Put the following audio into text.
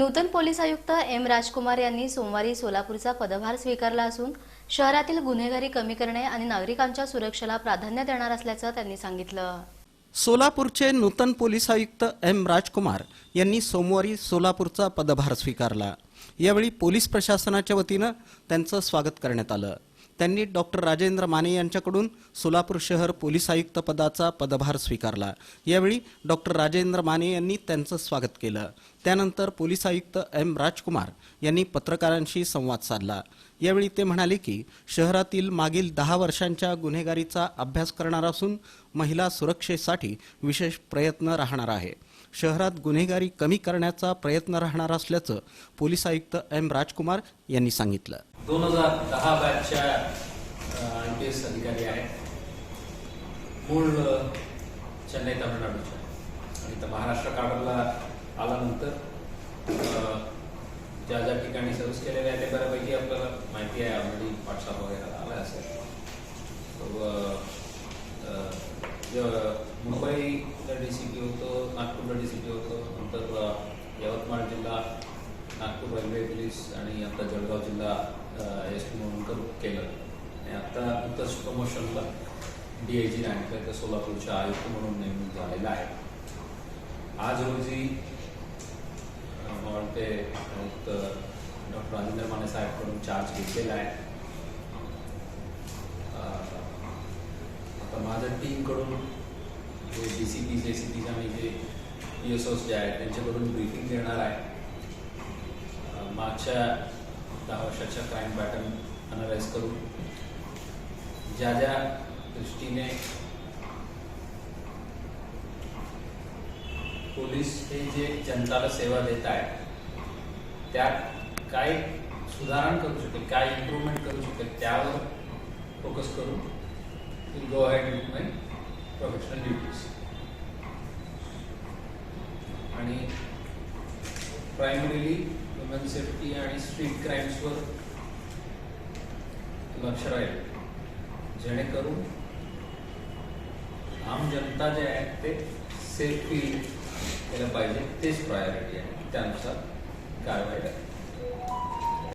नूतन police आयुक्त M राजकुमार यांनी सोमवारी सोलापूरचा पदभार स्वीकारला असून शहरातील गुन्हेगारी कमी करणे आणि नागरिकांच्या सुरक्षेला प्राधान्य देणार असल्याचं त्यांनी सांगितलं. सोलापूरचे नूतन पोलीस आयुक्त एम राजकुमार यांनी सोमवारी सोलापूरचा पदभार स्वीकारला. यावेळी पोलीस प्रशासनाच्या वतीनं त्यांचं स्वागत करण्यात आलं. त्यांनी डॉक्टर राजेंद्र माने यांच्याकडून सोलापूर शहर पोलीस आयुक्त पदाचा पदभार स्वीकारला. यावेळी डॉक्टर राजेंद्र माने यांनी त्यांचं स्वागत केलं. त्यानंतर पोलीस आयुक्त एम. राजकुमार यांनी पत्रकारांशी संवाद साधला. यावेळी ते म्हणाले की शहरातील मागील दहा वर्षांच्या गुन्हेगारीचा अभ्यास करणार असून महिला सुरक्षेसाठी विशेष प्रयत्न राहणार आहे. शहरात गुन्हेगारी कमी करण्याचा प्रयत्न राहणार असल्याचं पोलीस आयुक्त एम राजकुमार यांनी सांगितलं. दोन हजार दहा बॅचच्या आय पी एस अधिकारी आहेत. मूळ चेन्नई तामिळनाडूच्या. आणि तर महाराष्ट्र काढायला आल्यानंतर ज्या ज्या ठिकाणी सर्व्हिस केलेल्या आहे ते बऱ्यापैकी आपल्याला माहिती आहे. ऑलरेडी मुंबईला डी सी पी होतो नागपूरला डी सी पी होतो नंतर यवतमाळ जिल्हा नागपूर रेल्वे पोलीस आणि आता जळगाव जिल्हा एस टी म्हणून तर केलं. आणि आता नुकतंच प्रमोशनला डी आय जी रँक तर सोलापूरच्या आयुक्त म्हणून नेमणूक झालेला आहे. आज रोजी मला वाटते डॉक्टर राजेंद्र माने साहेबकडून चार्ज घेतलेला आहे अ, आता माझ्या टीमकडून जे D C P J C पीज आणि जे पी एस ओस जे आहेत त्यांच्याकडून ब्रीफिंग देणार आहे. मागच्या दहा वर्षाच्या क्राईम पॅटर्न अनालाइज करून ज्या ज्या दृष्टीने पोलीस हे जे जनताला सेवा देत आहेत त्यात काय सुधारणा करू शकेल काय इम्प्रूव्हमेंट करू शकेल त्यावर फोकस करून will go ahead with my professional duties आणि प्रायमरीली वुमेन सेफ्टी आणि स्ट्रीट क्राईम्सवर लक्ष राहील. जेणेकरून आम जनता जे आहेत ते सेफ फील केलं पाहिजे. तेच प्रायोरिटी आहे. त्यानुसार कारवाई राहील